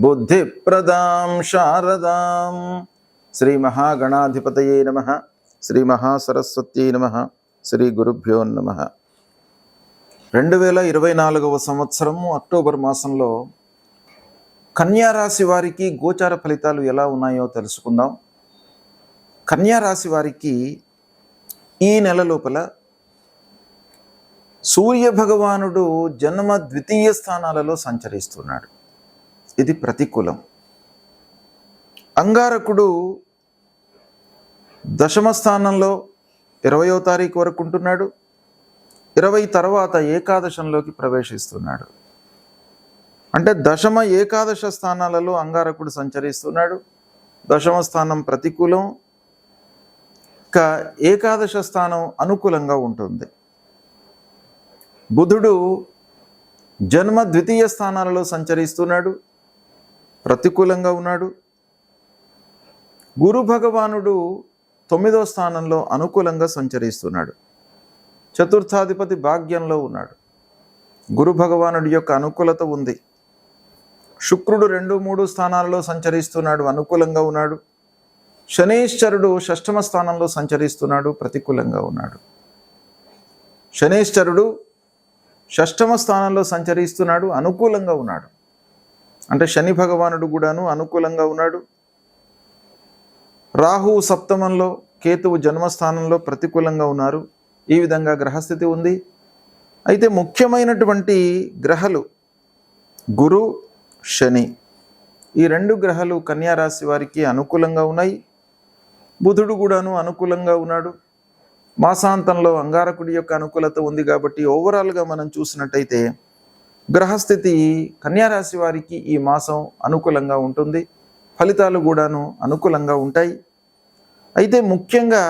బుద్ధిప్రదాం శారదాం. శ్రీ మహాగణాధిపతయే నమ. శ్రీ మహాసరస్వత్యై నమ. శ్రీ గురుభ్యో నమ. రెండు వేల ఇరవై నాలుగవ సంవత్సరము అక్టోబర్ మాసంలో కన్యారాశి వారికి గోచార ఫలితాలు ఎలా ఉన్నాయో తెలుసుకుందాం. కన్యారాశి వారికి ఈ నెల లోపల సూర్య భగవానుడు జన్మ ద్వితీయ స్థానాలలో సంచరిస్తున్నాడు. ఇది ప్రతికూలం. అంగారకుడు దశమ స్థానంలో ఇరవయో తారీఖు వరకు ఉంటున్నాడు. ఇరవై తర్వాత ఏకాదశంలోకి ప్రవేశిస్తున్నాడు. అంటే దశమ ఏకాదశ స్థానాలలో అంగారకుడు సంచరిస్తున్నాడు. దశమ స్థానం ప్రతికూలం. ఇక ఏకాదశ స్థానం అనుకూలంగా ఉంటుంది. బుధుడు జన్మ ద్వితీయ స్థానాలలో సంచరిస్తున్నాడు. ప్రతికూలంగా ఉన్నాడు. గురు భగవానుడు తొమ్మిదో స్థానంలో అనుకూలంగా సంచరిస్తున్నాడు. చతుర్థాధిపతి భాగ్యంలో ఉన్నాడు. గురు భగవానుడి యొక్క అనుకూలత ఉంది. శుక్రుడు రెండు మూడు స్థానాల్లో సంచరిస్తున్నాడు అనుకూలంగా ఉన్నాడు. శనీశ్వరుడు షష్టమ స్థానంలో సంచరిస్తున్నాడు ప్రతికూలంగా ఉన్నాడు. శనీశ్వరుడు షష్టమ స్థానంలో సంచరిస్తున్నాడు అనుకూలంగా ఉన్నాడు. అంటే శని భగవానుడు కూడాను అనుకూలంగా ఉన్నాడు. రాహువు సప్తమంలో కేతువు జన్మస్థానంలో ప్రతికూలంగా ఉన్నారు. ఈ విధంగా గ్రహస్థితి ఉంది. అయితే ముఖ్యమైనటువంటి గ్రహాలు గురు శని. ఈ రెండు గ్రహాలు కన్యారాశి వారికి అనుకూలంగా ఉన్నాయి. బుధుడు కూడాను అనుకూలంగా ఉన్నాడు. మాసాంతంలో అంగారకుడి యొక్క అనుకూలత ఉంది కాబట్టి ఓవరాల్గా మనం చూసినట్టయితే గ్రహస్థితి కన్యారాశి వారికి ఈ మాసం అనుకూలంగా ఉంటుంది. ఫలితాలు కూడాను అనుకూలంగా ఉంటాయి. అయితే ముఖ్యంగా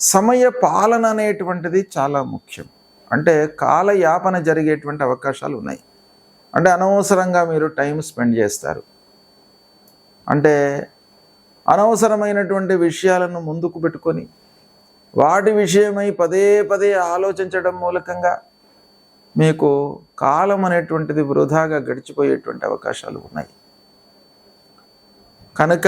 సమయ పాలన అనేటువంటిది చాలా ముఖ్యం. అంటే కాలయాపన జరిగేటువంటి అవకాశాలు ఉన్నాయి. అంటే అనవసరంగా మీరు టైం స్పెండ్ చేస్తారు. అంటే అనవసరమైనటువంటి విషయాలను ముందుకు పెట్టుకొని వాటి విషయమై పదే పదే ఆలోచించడం మూలకంగా మీకు కాలం అనేటువంటిది వృధాగా గడిచిపోయేటువంటి అవకాశాలు ఉన్నాయి. కనుక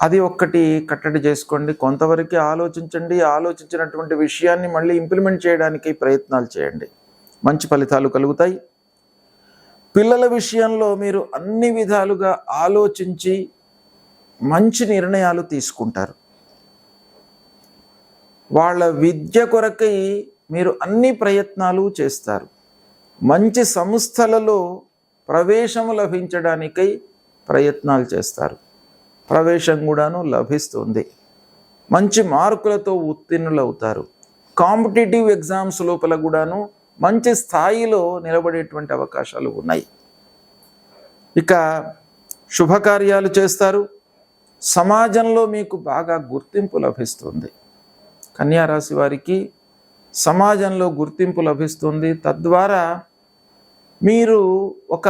అది ఒక్కటి కట్టడి చేసుకోండి. కొంతవరకు ఆలోచించండి. ఆలోచించినటువంటి విషయాన్ని మళ్ళీ ఇంప్లిమెంట్ చేయడానికి ప్రయత్నాలు చేయండి. మంచి ఫలితాలు కలుగుతాయి. పిల్లల విషయంలో మీరు అన్ని విధాలుగా ఆలోచించి మంచి నిర్ణయాలు తీసుకుంటారు. వాళ్ళ విద్య కొరకై మీరు అన్ని ప్రయత్నాలు చేస్తారు. మంచి సంస్థలలో ప్రవేశము లభించడానికై ప్రయత్నాలు చేస్తారు. ప్రవేశం కూడాను లభిస్తుంది. మంచి మార్కులతో ఉత్తీర్ణులు అవుతారు కాంపిటేటివ్ ఎగ్జామ్స్ లోపల కూడాను మంచి స్థాయిలో నిలబడేటువంటి అవకాశాలు ఉన్నాయి. ఇక శుభకార్యాలు చేస్తారు. సమాజంలో మీకు బాగా గుర్తింపు లభిస్తుంది. కన్యారాశి వారికి సమాజంలో గుర్తింపు లభిస్తుంది. తద్వారా మీరు ఒక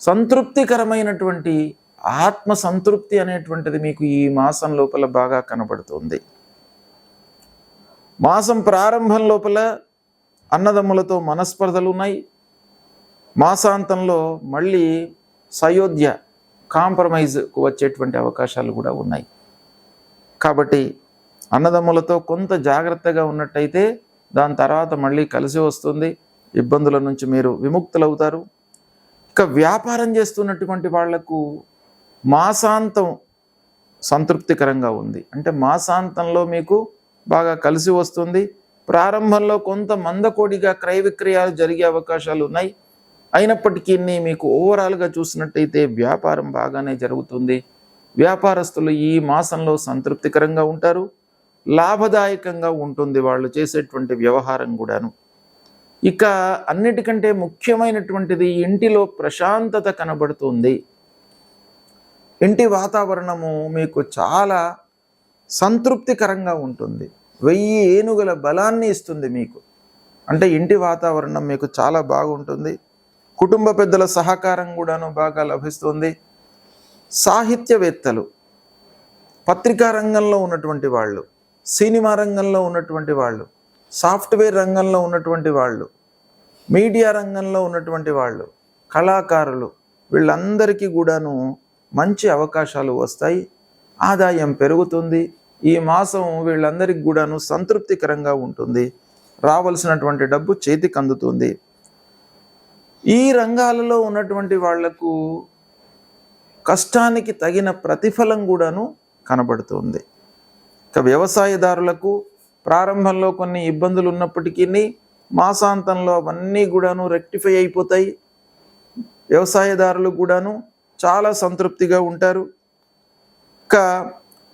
సంతృప్తికరమైనటువంటి ఆత్మ సంతృప్తి అనేటువంటిది మీకు ఈ మాసం లోపల బాగా కనబడుతుంది. మాసం ప్రారంభం లోపల అన్నదమ్ములతో మనస్పర్ధలు ఉన్నాయి మాసాంతంలో మళ్ళీ సయోధ్య కాంప్రమైజ్కు వచ్చేటువంటి అవకాశాలు కూడా ఉన్నాయి. కాబట్టి అన్నదమ్ములతో కొంత జాగ్రత్తగా ఉన్నట్టయితే దాని తర్వాత మళ్ళీ కలిసి వస్తుంది. ఇబ్బందుల నుంచి మీరు విముక్తులవుతారు. ఇక వ్యాపారం చేస్తున్నటువంటి వాళ్ళకు మాసాంతం సంతృప్తికరంగా ఉంది. అంటే మాసాంతంలో మీకు బాగా కలిసి వస్తుంది. ప్రారంభంలో కొంత మందకోడిగా క్రయ విక్రయాలు జరిగే అవకాశాలు ఉన్నాయి. అయినప్పటికీ మీకు ఓవరాల్గా చూసినట్టయితే వ్యాపారం బాగానే జరుగుతుంది. వ్యాపారస్తులు ఈ మాసంలో సంతృప్తికరంగా ఉంటారు. లాభదాయకంగా ఉంటుంది వాళ్ళు చేసేటువంటి వ్యవహారం కూడాను. ఇక అన్నిటికంటే ముఖ్యమైనటువంటిది ఇంటిలో ప్రశాంతత కనబడుతుంది. ఇంటి వాతావరణము మీకు చాలా సంతృప్తికరంగా ఉంటుంది. వెయ్యి ఏనుగుల బలాన్ని ఇస్తుంది మీకు. అంటే ఇంటి వాతావరణం మీకు చాలా బాగుంటుంది. కుటుంబ పెద్దల సహకారం కూడాను బాగా లభిస్తుంది. సాహిత్యవేత్తలు పత్రికా రంగంలో ఉన్నటువంటి వాళ్ళు సినిమా రంగంలో ఉన్నటువంటి వాళ్ళు సాఫ్ట్వేర్ రంగంలో ఉన్నటువంటి వాళ్ళు మీడియా రంగంలో ఉన్నటువంటి వాళ్ళు కళాకారులు వీళ్ళందరికీ కూడాను మంచి అవకాశాలు వస్తాయి. ఆదాయం పెరుగుతుంది. ఈ మాసం వీళ్ళందరికీ కూడాను సంతృప్తికరంగా ఉంటుంది. రావలసినటువంటి డబ్బు చేతికి అందుతుంది. ఈ రంగాలలో ఉన్నటువంటి వాళ్ళకు కష్టానికి తగిన ప్రతిఫలం కూడాను కనబడుతుంది. వ్యవసాయదారులకు ప్రారంభంలో కొన్ని ఇబ్బందులు ఉన్నప్పటికీ మాసాంతంలో అవన్నీ కూడాను రెక్టిఫై అయిపోతాయి. వ్యవసాయదారులు కూడాను చాలా సంతృప్తిగా ఉంటారు. ఇంకా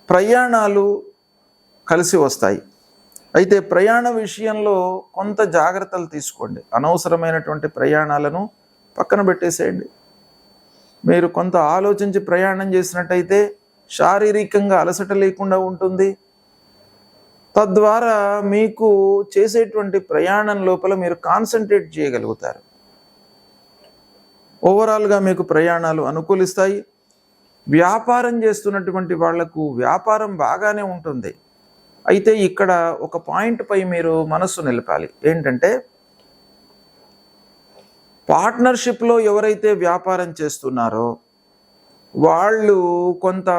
ప్రయాణాలు కలిసి వస్తాయి. అయితే ప్రయాణ విషయంలో కొంత జాగ్రత్తలు తీసుకోండి. అనవసరమైనటువంటి ప్రయాణాలను పక్కన పెట్టేసేయండి. మీరు కొంత ఆలోచించి ప్రయాణం చేసినట్టయితే శారీరకంగా అలసట లేకుండా ఉంటుంది. తద్వారా మీకు చేసేటువంటి ప్రయాణం లోపల మీరు కాన్సన్ట్రేట్ చేయగలుగుతారు. ఓవరాల్గా మీకు ప్రయాణాలు అనుకూలిస్తాయి. వ్యాపారం చేస్తున్నటువంటి వాళ్ళకు వ్యాపారం బాగానే ఉంటుంది. అయితే ఇక్కడ ఒక పాయింట్పై మీరు మనస్సు నిలపాలి. ఏంటంటే పార్ట్నర్షిప్లో ఎవరైతే వ్యాపారం చేస్తున్నారో వాళ్ళు కొంత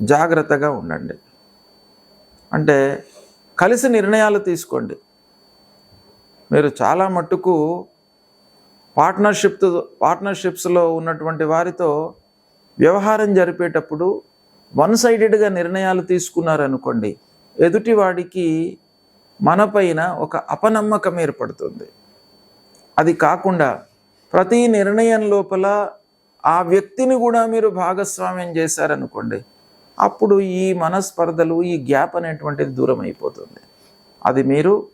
జాగ్రత్తగా ఉండండి. అంటే కలిసి నిర్ణయాలు తీసుకోండి. మీరు చాలా మట్టుకు పార్ట్నర్షిప్ పార్ట్నర్షిప్స్లో ఉన్నటువంటి వారితో వ్యవహారం జరిపేటప్పుడు వన్ సైడెడ్గా నిర్ణయాలు తీసుకున్నారనుకోండి ఎదుటివాడికి మనపైన ఒక అపనమ్మకం ఏర్పడుతుంది. అది కాకుండా ప్రతి నిర్ణయం లోపల ఆ వ్యక్తిని కూడా మీరు భాగస్వామ్యం చేశారనుకోండి అప్పుడు ఈ మనస్పర్ధలు ఈ గ్యాప్ అనేటువంటిది దూరం అయిపోతుంది అది మీరు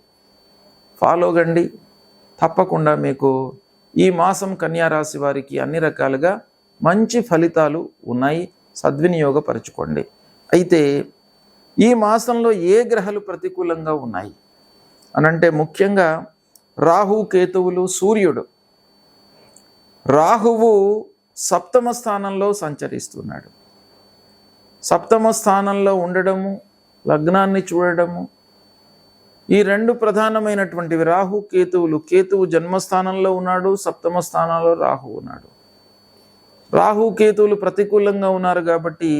ఫాలో కండి. తప్పకుండా మీకు ఈ మాసం కన్యారాశి వారికి అన్ని రకాలుగా మంచి ఫలితాలు ఉన్నాయి. సద్వినియోగపరచుకోండి. అయితే ఈ మాసంలో ఏ గ్రహాలు ప్రతికూలంగా ఉన్నాయి? అనంటే ముఖ్యంగా రాహు కేతువులు సూర్యుడు. రాహువు సప్తమ స్థానంలో సంచరిస్తున్నాడు. సప్తమ స్థానంలో ఉండడము లగ్నాన్ని చూడడము. ఈ రెండు ప్రధానమైనటువంటివి రాహు కేతువులు. కేతువు జన్మస్థానంలో ఉన్నాడు సప్తమ స్థానంలో రాహు ఉన్నాడు. రాహు కేతువులు ప్రతికూలంగా ఉన్నారు కాబట్టి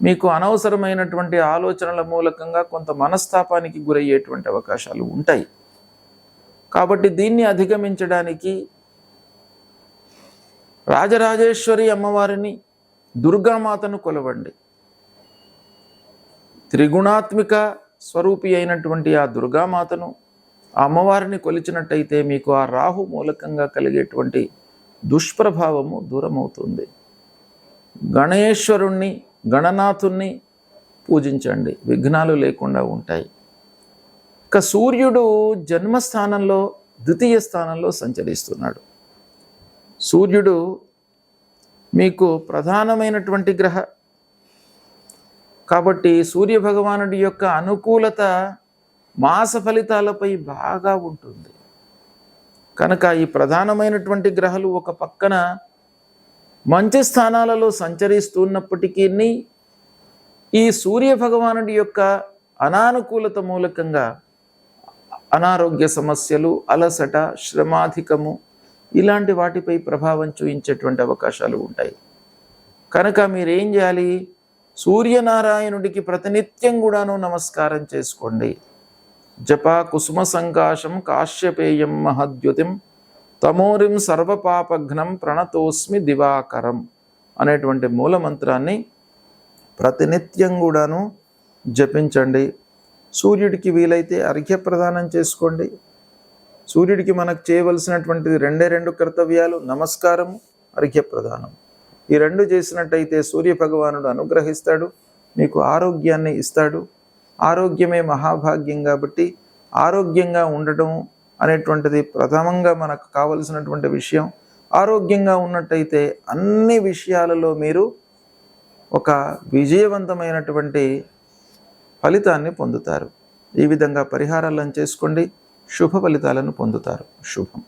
మీకు అనవసరమైనటువంటి ఆలోచనల మూలకంగా కొంత మనస్తాపానికి గురయ్యేటువంటి అవకాశాలు ఉంటాయి. కాబట్టి దీన్ని అధిగమించడానికి రాజరాజేశ్వరి అమ్మవారిని దుర్గామాతను కొలవండి. త్రిగుణాత్మిక స్వరూపి అయినటువంటి ఆ దుర్గామాతను ఆ అమ్మవారిని కొలిచినట్టయితే మీకు ఆ రాహు మూలకంగా కలిగేటువంటి దుష్ప్రభావము దూరమవుతుంది. గణేశ్వరుణ్ణి గణనాథుణ్ణి పూజించండి. విఘ్నాలు లేకుండా ఉంటాయి. ఇక సూర్యుడు జన్మస్థానంలో ద్వితీయ స్థానంలో సంచరిస్తున్నాడు. సూర్యుడు మీకు ప్రధానమైనటువంటి గ్రహ. కాబట్టి సూర్య భగవానుడి యొక్క అనుకూలత మాస ఫలితాలపై బాగా ఉంటుంది. కనుక ఈ ప్రధానమైనటువంటి గ్రహాలు ఒక పక్కన మంచి స్థానాలలో సంచరిస్తున్నప్పటికీ ఈ సూర్య భగవానుడి యొక్క అనానుకూలత మూలకంగా అనారోగ్య సమస్యలు అలసట శ్రమాధికము ఇలాంటి వాటిపై ప్రభావం చూపించేటువంటి అవకాశాలు ఉంటాయి. కనుక మీరేం చేయాలి? సూర్యనారాయణుడికి ప్రతినిత్యం కూడాను నమస్కారం చేసుకోండి. జప కుసుమ సంకాశం కాశ్యపేయం మహద్యుతిం తమోరిం సర్వపాపఘ్నం ప్రణతోస్మి దివాకరం అనేటువంటి మూలమంత్రాన్ని ప్రతినిత్యం కూడాను జపించండి. సూర్యుడికి వీలైతే అర్ఘ్య ప్రదానం చేసుకోండి. సూర్యుడికి మనకు చేయవలసినటువంటిది రెండే రెండు కర్తవ్యాలు నమస్కారము అర్ఘ్య ప్రదానం ఈ రెండు చేసినట్టయితే సూర్య భగవానుడు అనుగ్రహిస్తాడు మీకు ఆరోగ్యాన్ని ఇస్తాడు. ఆరోగ్యమే మహాభాగ్యం కాబట్టి ఆరోగ్యంగా ఉండటం అనేటువంటిది ప్రథమంగా మనకు కావలసినటువంటి విషయం. ఆరోగ్యంగా ఉన్నట్టయితే అన్ని విషయాలలో మీరు ఒక విజయవంతమైనటువంటి ఫలితాన్ని పొందుతారు. ఈ విధంగా పరిహారాలను చేసుకోండి. శుభ ఫలితాలను పొందుతారు. శుభం.